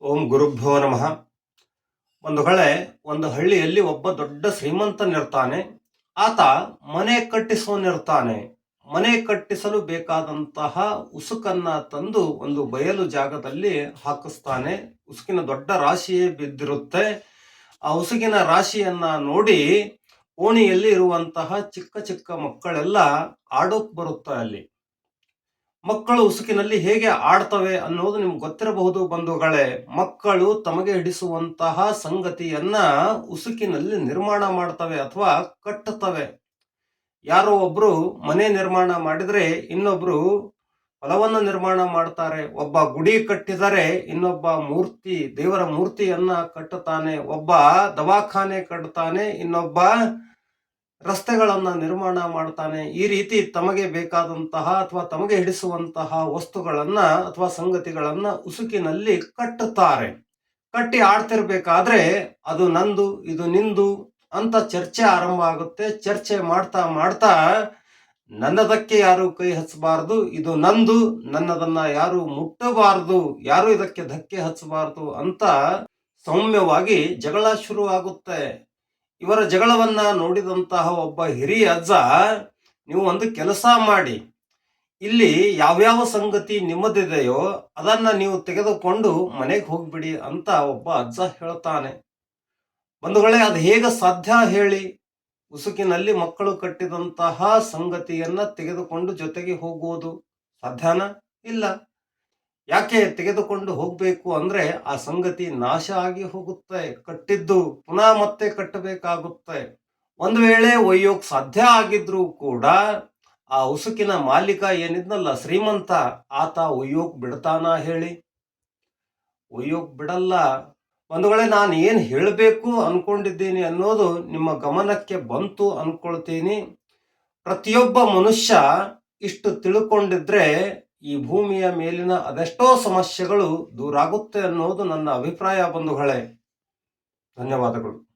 ಓಂ ಗುರುಭ್ಯೋ ನಮಃ. ಒಂದು ಹೊಳೆ ಒಂದು ಹಳ್ಳಿಯಲ್ಲಿ ಒಬ್ಬ ದೊಡ್ಡ ಶ್ರೀಮಂತನಿರ್ತಾನೆ. ಆತ ಮನೆ ಕಟ್ಟಿಸೋನಿರ್ತಾನೆ. ಮನೆ ಕಟ್ಟಿಸಲು ಬೇಕಾದಂತಹ ಉಸುಕನ್ನ ತಂದು ಒಂದು ಬಯಲು ಜಾಗದಲ್ಲಿ ಹಾಕಿಸ್ತಾನೆ. ಉಸುಕಿನ ದೊಡ್ಡ ರಾಶಿಯೇ ಬಿದ್ದಿರುತ್ತೆ. ಆ ಉಸುಕಿನ ರಾಶಿಯನ್ನ ನೋಡಿ ಓಣಿಯಲ್ಲಿ ಇರುವಂತಹ ಚಿಕ್ಕ ಚಿಕ್ಕ ಮಕ್ಕಳೆಲ್ಲ ಆಡೋಕ್ ಬರುತ್ತೆ ಅಲ್ಲಿ. ಮಕ್ಕಳು ಉಸುಕಿನಲ್ಲಿ ಹೇಗೆ ಆಡ್ತವೆ ಅನ್ನೋದು ನಿಮ್ಗೆ ಗೊತ್ತಿರಬಹುದು ಬಂಧುಗಳೇ. ಮಕ್ಕಳು ತಮಗೆ ಹಿಡಿಸುವಂತಹ ಸಂಗತಿಯನ್ನ ಉಸುಕಿನಲ್ಲಿ ನಿರ್ಮಾಣ ಮಾಡ್ತವೆ ಅಥವಾ ಕಟ್ಟುತ್ತವೆ. ಯಾರೋ ಒಬ್ರು ಮನೆ ನಿರ್ಮಾಣ ಮಾಡಿದ್ರೆ ಇನ್ನೊಬ್ರು ಹೊಲವನ್ನು ನಿರ್ಮಾಣ ಮಾಡ್ತಾರೆ. ಒಬ್ಬ ಗುಡಿ ಕಟ್ಟಿದರೆ ಇನ್ನೊಬ್ಬ ಮೂರ್ತಿ, ದೇವರ ಮೂರ್ತಿಯನ್ನ ಕಟ್ಟುತ್ತಾನೆ. ಒಬ್ಬ ದವಾಖಾನೆ ಕಟ್ಟುತ್ತಾನೆ. ಇನ್ನೊಬ್ಬ ರಸ್ತೆಗಳನ್ನ ನಿರ್ಮಾಣ ಮಾಡ್ತಾನೆ ಈ ರೀತಿ ತಮಗೆ ಬೇಕಾದಂತಹ ಅಥವಾ ತಮಗೆ ಹಿಡಿಸುವಂತಹ ವಸ್ತುಗಳನ್ನ ಅಥವಾ ಸಂಗತಿಗಳನ್ನ ಉಸುಕಿನಲ್ಲಿ ಕಟ್ಟುತ್ತಾರೆ. ಕಟ್ಟಿ ಆಡ್ತಿರ್ಬೇಕಾದ್ರೆ ಅದು ನಂದು, ಇದು ನಿಂದು ಅಂತ ಚರ್ಚೆ ಆರಂಭ ಆಗುತ್ತೆ. ಚರ್ಚೆ ಮಾಡ್ತಾ ಮಾಡ್ತಾ ನನ್ನದಕ್ಕೆ ಯಾರು ಕೈ ಹಚ್ಚಬಾರ್ದು, ಇದು ನಂದು, ನನ್ನದನ್ನ ಯಾರು ಮುಟ್ಟಬಾರದು, ಯಾರು ಇದಕ್ಕೆ ಧಕ್ಕೆ ಹಚ್ಚಬಾರದು ಅಂತ ಸೌಮ್ಯವಾಗಿ ಜಗಳ ಶುರು ಆಗುತ್ತೆ. ಇವರ ಜಗಳವನ್ನ ನೋಡಿದಂತಹ ಒಬ್ಬ ಹಿರಿಯ ಅಜ್ಜ, ನೀವು ಒಂದು ಕೆಲಸ ಮಾಡಿ. ಇಲ್ಲಿ ಯಾವ್ಯಾವ ಸಂಗತಿ ನಿಮ್ಮದಿದೆಯೋ ಅದನ್ನ ನೀವು ತೆಗೆದುಕೊಂಡು ಮನೆಗೆ ಹೋಗ್ಬಿಡಿ ಅಂತ ಒಬ್ಬ ಅಜ್ಜ ಹೇಳ್ತಾನೆ. ಬಂಧುಗಳೇ, ಅದು ಹೇಗೆ ಸಾಧ್ಯ ಹೇಳಿ? ಉಸುಕಿನಲ್ಲಿ ಮಕ್ಕಳು ಕಟ್ಟಿದಂತಹ ಸಂಗತಿಯನ್ನ ತೆಗೆದುಕೊಂಡು ಜೊತೆಗೆ ಹೋಗುವುದು ಸಾಧ್ಯನಾ? ಇಲ್ಲ. ಯಾಕೆ ತೆಗೆದುಕೊಂಡು ಹೋಗ್ಬೇಕು ಅಂದ್ರೆ ಆ ಸಂಗತಿ ನಾಶ ಆಗಿ ಹೋಗುತ್ತೆ, ಕಟ್ಟಿದ್ದು ಪುನಃ ಮತ್ತೆ ಕಟ್ಟಬೇಕಾಗುತ್ತೆ. ಒಂದು ವೇಳೆ ಒಯ್ಯೋಕ್ ಸಾಧ್ಯ ಆಗಿದ್ರೂ ಕೂಡ ಆ ಉಸುಕಿನ ಮಾಲೀಕ ಏನಿದ್ನಲ್ಲ ಶ್ರೀಮಂತ, ಆತ ಒಯ್ಯೋಕ್ ಬಿಡ್ತಾನ ಹೇಳಿ? ಒಯ್ಯೋಕ್ ಬಿಡಲ್ಲ. ಒಂದು ವೇಳೆ ನಾನು ಏನು ಹೇಳಬೇಕು ಅನ್ಕೊಂಡಿದ್ದೀನಿ ಅನ್ನೋದು ನಿಮ್ಮ ಗಮನಕ್ಕೆ ಬಂತು ಅನ್ಕೊಳ್ತೀನಿ. ಪ್ರತಿಯೊಬ್ಬ ಮನುಷ್ಯ ಇಷ್ಟು ತಿಳ್ಕೊಂಡಿದ್ರೆ ಈ ಭೂಮಿಯ ಮೇಲಿನ ಅದೆಷ್ಟೋ ಸಮಸ್ಯೆಗಳು ದೂರಾಗುತ್ತೆ ಅನ್ನೋದು ನನ್ನ ಅಭಿಪ್ರಾಯ ಬಂಧುಗಳೇ. ಧನ್ಯವಾದಗಳು.